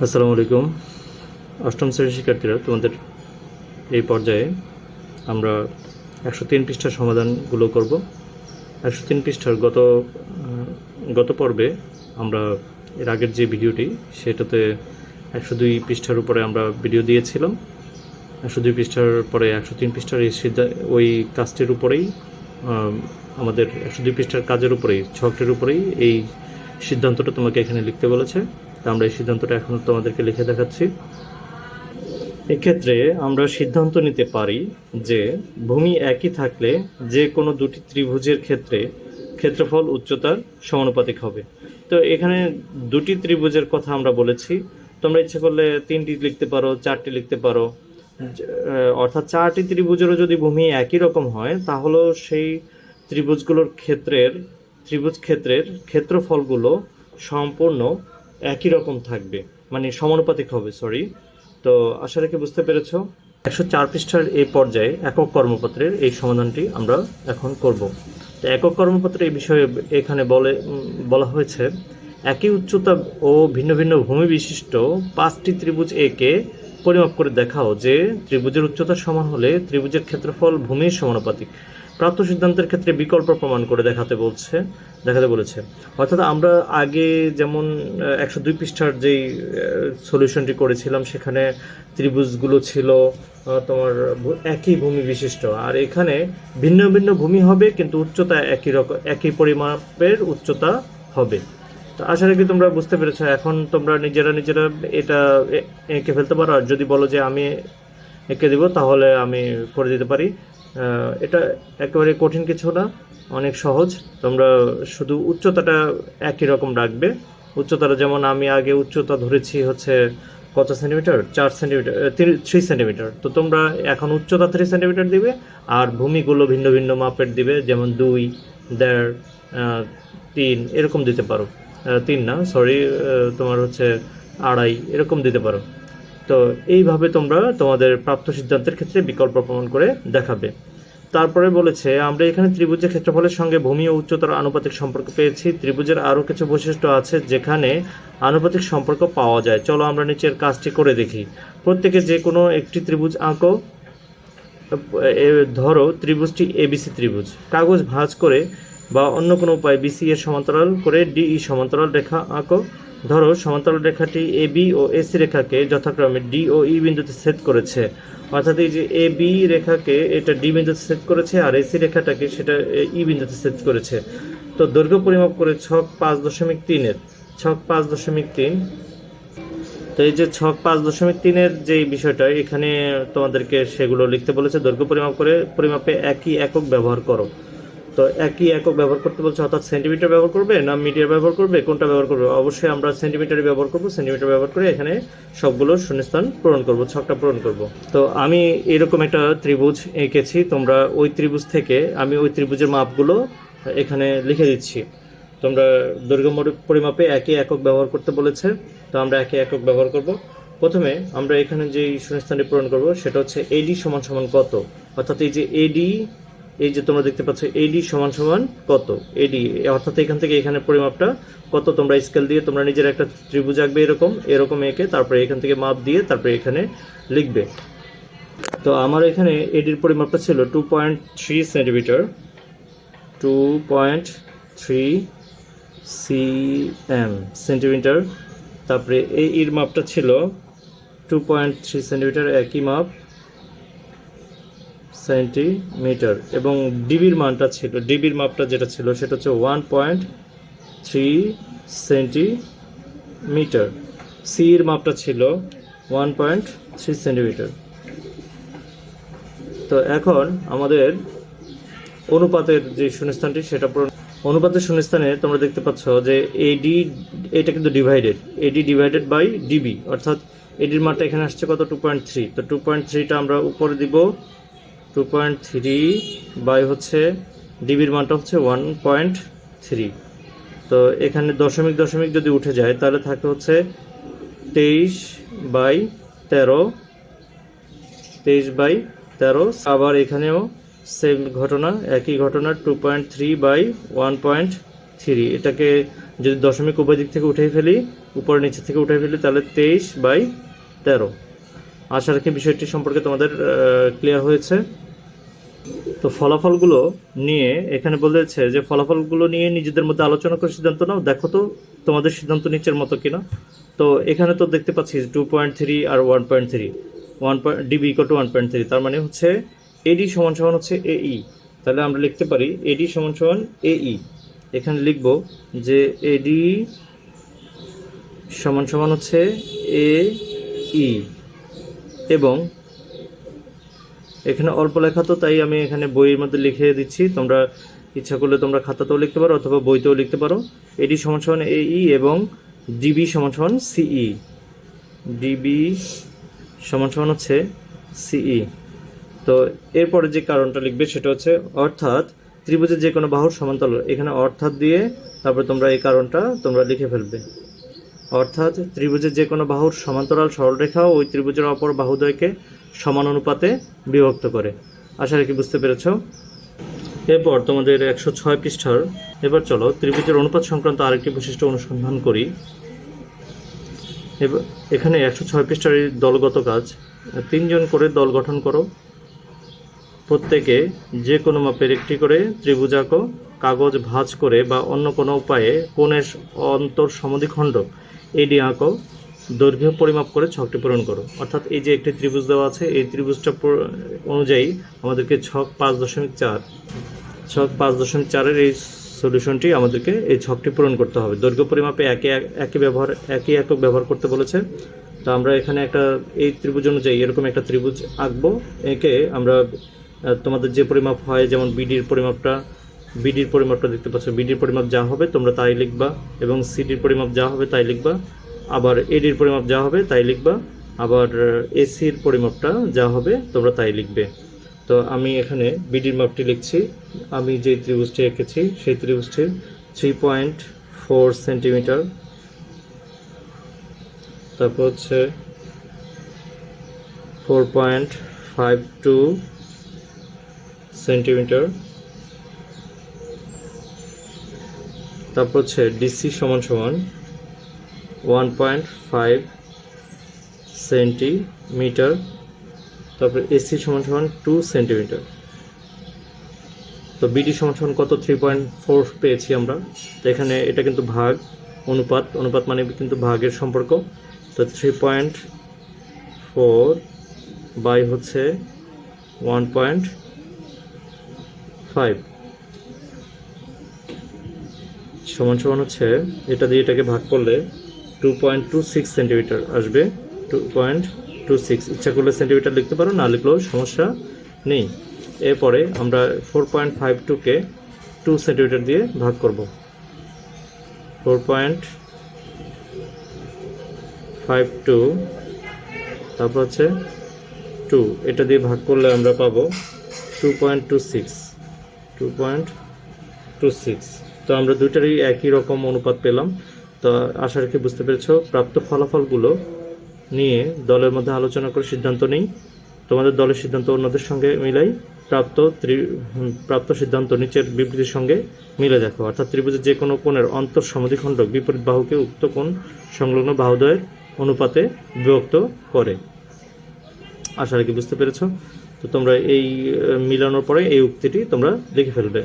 আসসালামু আলাইকুম। অষ্টম শ্রেণির শিক্ষার্থীরা, তোমাদের এই পর্যায়ে আমরা একশো তিন পৃষ্ঠার সমাধানগুলো করব। একশো তিন পৃষ্ঠার গত গত পর্বে আমরা এর আগের যে ভিডিওটি, সেটাতে একশো দুই পৃষ্ঠার উপরে আমরা ভিডিও দিয়েছিলাম। একশো দুই পৃষ্ঠার পরে একশো তিন পৃষ্ঠার এই সিদ্ধা- ওই কাজটির উপরেই আমাদের একশো দুই পৃষ্ঠার কাজের উপরেই ছকটির উপরেই এই সিদ্ধান্তটা তোমাকে এখানে লিখতে বলেছে। তা আমরা এই সিদ্ধান্তটা এখন তোমাদেরকে লিখে দেখাচ্ছি। এক্ষেত্রে আমরা সিদ্ধান্ত নিতে পারি যে ভূমি একই থাকলে যে কোনো দুটি ত্রিভুজের ক্ষেত্রে ক্ষেত্রফল উচ্চতার সমানুপাতিক হবে। তো এখানে দুটি ত্রিভুজের কথা আমরা বলেছি। তোমরা ইচ্ছে করলে তিনটি লিখতে পারো চারটি লিখতে পারো। অর্থাৎ চারটি ত্রিভুজেরও যদি ভূমি একই রকম হয় তাহলেও সেই ত্রিভুজগুলোর ক্ষেত্রের ত্রিভুজ ক্ষেত্রের ক্ষেত্রফলগুলো সম্পূর্ণ একই রকম থাকবে। মানে সমানুপাতিক হবে সরি তো আশা রেখে বুঝতে পেরেছ। একশো চার পৃষ্ঠার এই পর্যায়ে একক কর্মপত্রের এই সমাধানটি আমরা এখন করব। তো একক কর্মপত্রে এই বিষয়ে এখানে বলে বলা হয়েছে, একই উচ্চতা ও ভিন্ন ভিন্ন ভূমি বিশিষ্ট পাঁচটি ত্রিভুজ একে পরিমাপ করে দেখাও যে ত্রিভুজের উচ্চতা সমান হলে ত্রিভুজের ক্ষেত্রফল ভূমির সমানুপাতিক। প্রাপ্ত সিদ্ধান্তের ক্ষেত্রে বিকল্প প্রমাণ করে দেখাতে বলছে, দেখাতে বলেছে। অর্থাৎ আমরা আগে যেমন একশো দুই পৃষ্ঠার যেই সলিউশনটি করেছিলাম, সেখানে ত্রিভুজগুলো ছিল তোমার একই ভূমি বিশিষ্ট। আর এখানে ভিন্ন ভিন্ন ভূমি হবে, কিন্তু উচ্চতা একই রকম একই পরিমাপের উচ্চতা হবে। তো আশা রাখি তোমরা বুঝতে পেরেছ, এখন তোমরা নিজেরা নিজেরা এটা এঁকে ফেলতে পারো। আর যদি বলো যে আমি এঁকে দিব, তাহলে আমি করে দিতে পারি। এটা একেবারে কঠিন কিছু না, অনেক সহজ। তোমরা শুধু উচ্চতাটা একই রকম রাখবে। উচ্চতাটা যেমন আমি আগে উচ্চতা ধরেছি হচ্ছে কত সেন্টিমিটার? চার সেন্টিমিটার থ্রি সেন্টিমিটার। তো তোমরা এখন উচ্চতা থ্রি সেন্টিমিটার দিবে, আর ভূমিগুলো ভিন্ন ভিন্ন মাপের দিবে, যেমন দুই, দেড় তিন, এরকম দিতে পারো। তিন না সরি তোমার হচ্ছে আড়াই, এরকম দিতে পারো। তো এইভাবে তোমরা তোমাদের প্রাপ্ত সিদ্ধান্তের ক্ষেত্রে বিকল্প প্রমাণ করে দেখাবে। তারপরে বলেছে, আমরা এখানে ত্রিভুজের ক্ষেত্রফলের সঙ্গে ভূমি ও উচ্চতার আনুপাতিক সম্পর্ক পেয়েছি। ত্রিভুজের আরও কিছু বৈশিষ্ট্য আছে যেখানে আনুপাতিক সম্পর্ক পাওয়া যায়। চলো আমরা নিচের কাজটি করে দেখি। প্রত্যেকে যে কোনো একটি ত্রিভুজ আঁকো। ধরো ত্রিভুজটি এবিসি ত্রিভুজ। কাগজ ভাঁজ করে বা অন্য কোনো উপায় বিসি এর সমান্তরাল করে ডিই সমান্তরাল রেখা আঁকো। ধরো, সমান্তরাল রেখাটি এ বি ও এসি রেখাকে যথাক্রমে ডি ও ই বিন্দুতে ছেদ করেছে। অর্থাৎ এই যে এ বি রেখাকে এটা ডি বিন্দুতে ছেদ করেছে আর এসি রেখাটাকে সেটা ই বিন্দুতে ছেদ করেছে। তো দৈর্ঘ্য পরিমাপ করে ছক পাঁচ দশমিক তিনের, ছক পাঁচ দশমিক তিন। তো এই যে ছক পাঁচ দশমিক তিনের যে বিষয়টা, এখানে তোমাদেরকে সেগুলো লিখতে বলেছে। দৈর্ঘ্য পরিমাপ করে পরিমাপে একই একক ব্যবহার করো। তো একই একক ব্যবহার করতে বলছে, অর্থাৎ সেন্টিমিটার ব্যবহার করবে না মিটার ব্যবহার করবে, কোনটা ব্যবহার করবে? অবশ্যই আমরা সেন্টিমিটারই ব্যবহার করব সেন্টিমিটার ব্যবহার করে এখানে সবগুলো শূন্যস্থান পূরণ করব, ছকটা পূরণ করব। তো আমি এরকম একটা ত্রিভুজ এঁকেছি, তোমরা ওই ত্রিভুজ থেকে আমি ওই ত্রিভুজের মাপগুলো এখানে লিখে দিচ্ছি। তোমরা দৈর্ঘ্য পরিমাপে একই একক ব্যবহার করতে বলেছে, তো আমরা একই একক ব্যবহার করব। প্রথমে আমরা এখানে যে শূন্যস্থানটি পূরণ করব, সেটা হচ্ছে এডি সমান সমান কত? অর্থাৎ এই যে এডি এই যে তোমরা দেখতে পাচ্ছ এডি সমান সমান কত? এডি অর্থাৎ এখান থেকে এখানে পরিমাপটা কত? তোমরা স্কেল দিয়ে তোমরা নিজের একটা ত্রিভুজ আঁকবে এরকম এরকম এঁকে তারপরে এখান থেকে মাপ দিয়ে তারপরে এখানে লিখবে। তো আমার এখানে এডির পরিমাপটা ছিল two point three centimetre two point three CM centimetre তারপরে এই এর মাপটা ছিল টু পয়েন্ট থ্রি সেন্টিমিটার একই মাপ। সেন্টিমিটার এবং ডিবির মানটা ছিল, ডিবির মাপটা যেটা ছিল সেটা হচ্ছে ওয়ান পয়েন্ট থ্রি সেন্টিমিটার। সির মাপটা ছিল ওয়ান পয়েন্ট থ্রি সেন্টিমিটার। তো এখন আমাদের অনুপাতের যে শূন্যস্থানটি সেটা পূরণ অনুপাতের শূন্যস্থানে তোমরা দেখতে পাচ্ছ যে এডি এটা কিন্তু divided AD divided by DB অর্থাৎ এডির মানটা এখানে আসছে কত? টু পয়েন্ট থ্রি তো টু পয়েন্ট থ্রিটা আমরা উপরে দিব টু পয়েন্ট থ্রি বাই হচ্ছে ডিবির মানটা হচ্ছে ওয়ান পয়েন্ট থ্রি তো এখানে দশমিক দশমিক যদি উঠে যায়, তাহলে থাকে হচ্ছে তেইশ বাই তেরো, তেইশ বাই তেরো। আবার এখানেও সেম ঘটনা, একই ঘটনা two point three by one point three এটাকে যদি দশমিক উভয় দিক থেকে উঠে ফেলি, উপরে নিচে থেকে উঠে ফেলি, তাহলে তেইশ বাই তেরো। আশা রাখি বিষয়টি সম্পর্কে তোমাদের ক্লিয়ার হয়েছে। তো ফলাফলগুলো নিয়ে এখানে বলেছে যে ফলাফলগুলো নিয়ে নিজেদের মধ্যে আলোচনা করে সিদ্ধান্ত নাও। দেখো তো তোমাদের সিদ্ধান্ত নিচের মতো কিনা। তো এখানে তো দেখতে পাচ্ছি টু পয়েন্ট থ্রি আর one point three one point DB two one point three তার মানে হচ্ছে এডি সমান সমান হচ্ছে এই তাহলে আমরা লিখতে পারি এডি সমান সমান এই এখানে লিখব যে এডি সমান সমান হচ্ছে এ ই এবং এখানে অল্প লেখা তো, তাই আমি এখানে বইয়ের মধ্যে লিখে দিচ্ছি। তোমরা ইচ্ছা করলে তোমরা খাতাতেও লিখতে পারো অথবা বইতেও লিখতে পারো। এডি সমান সমান এই এবং ডিবি সমান সমান সিই ডিবি সমান সমান হচ্ছে সিই তো এরপরে যে কারণটা লিখবে সেটা হচ্ছে অর্থাৎ ত্রিভুজের যে কোনো বাহুর সমান্তরাল, এখানে অর্থাৎ দিয়ে তারপরে তোমরা এই কারণটা তোমরা লিখে ফেলবে। অর্থাৎ ত্রিভুজের যে কোনো বাহুর সমান্তরাল সরলরেখা ওই ত্রিভুজের অপর বাহুদ্বয়কে সমান অনুপাতে বিভক্ত করে। আশা রাখি বুঝতে পেরেছ? এরপর তোমাদের একশো ছয় পৃষ্ঠার। এবার চলো ত্রিভুজের অনুপাত সংক্রান্ত আরেকটি বৈশিষ্ট্য অনুসন্ধান করি। এখানে একশো ছয় পৃষ্ঠার দলগত কাজ। তিনজন করে দল গঠন করো। প্রত্যেকে যে কোনো মাপের একটি করে ত্রিভুজ আঁকো কাগজ ভাঁজ করে বা অন্য কোনো উপায়ে কোণের অন্তর সমদ্বিখণ্ড এডি আঁকো। দৈর্ঘ্য পরিমাপ করে ছকটি পূরণ করো। অর্থাৎ এই যে একটি ত্রিভুজ দেওয়া আছে, এই ত্রিভুজটা অনুযায়ী আমাদেরকে ছক পাঁচ দশমিক চার ছক পাঁচ দশমিক চারের এই সলিউশনটি আমাদেরকে এই ছকটি পূরণ করতে হবে। দৈর্ঘ্য পরিমাপে একই একই ব্যবহার একই একক ব্যবহার করতে বলেছে। তো আমরা এখানে একটা এই ত্রিভুজ অনুযায়ী এরকম একটা ত্রিভুজ আঁকবো। একে আমরা তোমাদের যে পরিমাপ হয়, যেমন বিডির পরিমাপটা বিডির পরিমাপটা দেখতে পাচ্ছ। বিডির পরিমাপ যা হবে তোমরা তাই লিখবা এবং সিডির পরিমাপ যা হবে তাই লিখবা। আবার এডির পরিমাপ যা হবে তাই লিখবা। আবার এসির পরিমাপটা যা হবে তোমরা তাই লিখবে। তো আমি এখানে বিডির মাপটি লিখছি। আমি যে ত্রিভুজটি এঁকেছি সেই ত্রিভুজটি থ্রি পয়েন্ট ফোর সেন্টিমিটার তারপর হচ্ছে four point five two centimetre তারপর হচ্ছে ডিসি সমান সমান ওয়ান পয়েন্ট ফাইভ সেন্টিমিটার, তারপর এসি সমান সমান টু সেন্টিমিটার। তো বিডি সমান সমান কত? থ্রি পয়েন্ট ফোর পেয়েছি আমরা। তো এখানে এটা কিন্তু ভাগ, অনুপাত। অনুপাত মানে কিন্তু ভাগের সম্পর্ক। তো থ্রি পয়েন্ট ফোর বাই হচ্ছে ওয়ান পয়েন্ট ফাইভ। সমান সমান হচ্ছে এটা দিয়ে এটাকে ভাগ করলে two point two six centimetre আসবে। টু পয়েন্ট টু সিক্স ইচ্ছা করলে সেন্টিমিটার লিখতে পারো, না লিখলেও সমস্যা নেই। এরপরে আমরা ফোর পয়েন্ট ফাইভ টুকে টু সেন্টিমিটার দিয়ে ভাগ করব। ফোর পয়েন্ট ফাইভ টু তারপর হচ্ছে টু এটা দিয়ে ভাগ করলে আমরা পাবো two point two six two point two six তো আমরা দুইটারই একই রকম অনুপাত পেলাম। তো আশা রেখে বুঝতে পেরেছ, প্রাপ্ত ফলাফলগুলো নিয়ে দলের মধ্যে আলোচনা করে সিদ্ধান্ত নেই। তোমাদের দলের সিদ্ধান্ত অন্যদের সঙ্গে মিলাই, প্রাপ্ত ত্রি প্রাপ্ত সিদ্ধান্ত নিচের বিবৃতির সঙ্গে মিলে দেখো। অর্থাৎ ত্রিভুজের যে কোনো কোণের অন্তর সমদ্বিখণ্ডক বিপরীত বাহুকে উক্ত কোণ সংলগ্ন বাহুদ্বয়ের অনুপাতে বিভক্ত করে। আশা রাখি বুঝতে পেরেছ। তো তোমরা এই মিলানোর পরে এই উক্তিটি তোমরা লিখে ফেলবে।